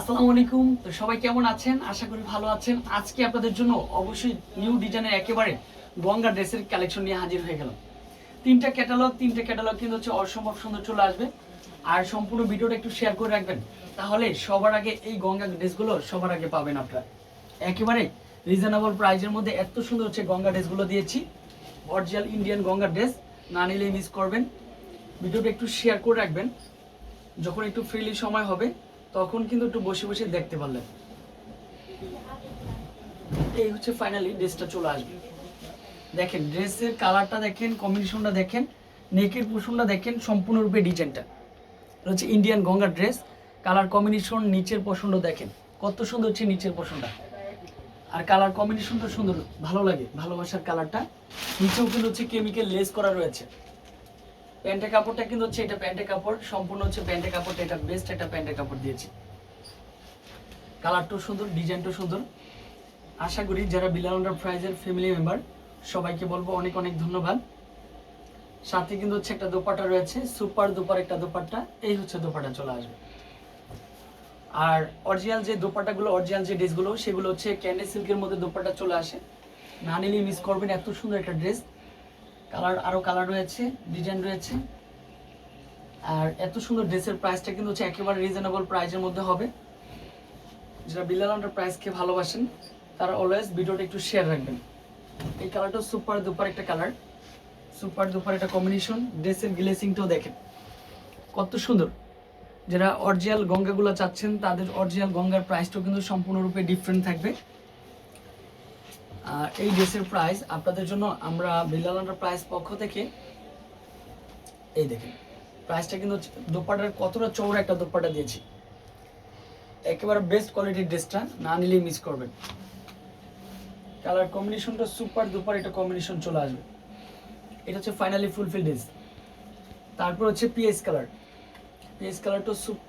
আসসালামু আলাইকুম তো সবাই কেমন আছেন? আশা করি ভালো আছেন। আজকে আপনাদের জন্য অবশ্যই নিউ ডিজাইনের একেবারে গঙ্গা ড্রেসের কালেকশন নিয়ে হাজির হয়ে গেলাম। তিনটা ক্যাটালগ তিনটা ক্যাটালগ কিন্তু হচ্ছে অসম্ভব সুন্দর চলে আসবে। আর সম্পূর্ণ ভিডিওটা একটু শেয়ার করে রাখবেন। তাহলে সবার আগে এই গঙ্গা ড্রেসগুলো সবার আগে পাবেন আপনারা। একেবারে রিজনেবল প্রাইজের মধ্যে এত সুন্দর হচ্ছে গঙ্গা ড্রেসগুলো দিয়েছি। অরিজিনাল ইন্ডিয়ান গঙ্গা ড্রেস, না নিলে মিস করবেন। ভিডিওটা একটু শেয়ার করে রাখবেন। যখন একটু ফ্রিলি সময় হবে তখন কিন্তু একটু বসে বসে দেখতে পারলেন। এই হচ্ছে ফাইনালি ড্রেসটা চলে আসবে। দেখেন ড্রেসের কালারটা দেখেন কম্বিনেশনটা দেখেন নেকের পোষণটা দেখেন, সম্পূর্ণরূপে ডিজাইনটা। হচ্ছে Indian Ganga dress colour combination নিচের পোষণটা দেখেন। কত সুন্দর হচ্ছে নিচের পোষণটা আর কালার কম্বিনেশনটা সুন্দর, ভালো লাগে, ভালোবাসার কালারটা নিচেও কিন্তু হচ্ছে কেমিক্যাল লেস করা রয়েছে। প্যান্টের কাপড়টা কিন্তু হচ্ছে এটা প্যান্টের কাপড়, সম্পূর্ণ হচ্ছে প্যান্টের কাপড়টা, এটা বেস্ট একটা প্যান্টের কাপড় দিয়েছি। কালারটাও সুন্দর ডিজাইনটাও সুন্দর। আশা করি যারা বিলাল প্রাইজের ফ্যামিলি মেম্বার সবাইকে বলব অনেক অনেক ধন্যবাদ। সাথে কিন্তু হচ্ছে একটা দোপাটা রয়েছে সুপার দোপার একটা দোপাট্টা, এই হচ্ছে দোপাটা চলে আসবে। আর অরিজিনাল যে দোপাট্টাগুলো অরিজিনাল যে ড্রেসগুলো সেগুলো হচ্ছে ক্যান্ডি সিল্কের মধ্যে দোপাট্টা চলে আসে। না নিলে মিস করবেন এত সুন্দর একটা ড্রেস কালার, আরও কালার রয়েছে, ডিজাইন রয়েছে। আর এত সুন্দর ড্রেসের প্রাইসটা কিন্তু হচ্ছে একেবারে রিজনেবল প্রাইসের মধ্যে হবে। যারা বিলাল আন্ডার প্রাইসকে ভালোবাসেন, তারা অলওয়েজ ভিডিওটা একটু শেয়ার রাখবেন। এই কালারটা সুপার দুপার একটা কালার। সুপার দুপার একটা কম্বিনেশন ড্রেসের গ্লেসিংটাও দেখেন। কত সুন্দর। যারা অরিজিনাল গঙ্গাগুলো চাচ্ছেন, তাদের অরিজিনাল গঙ্গার প্রাইসটাও কিন্তু সম্পূর্ণরূপে ডিফারেন্ট থাকবে। আর এই ড্রেসের প্রাইস আপনাদের জন্য আমরা বিলালান্ডার প্রাইস পক্ষ থেকে, এই দেখেন প্রাইসটা কিন্তু দোপাটার কতটা চৌড়া একটা দোপাটা দিয়েছি। একেবারে বেস্ট কোয়ালিটির ড্রেসটা না নিলেই মিস করবেন। কালার কম্বিনেশনটা সুপার দুপার একটা কম্বিনেশন চলে আসবে। এটা হচ্ছে ফাইনালি ফুলফিল ড্রেস তারপর হচ্ছে পিএস কালার পিএস কালারটা সুপার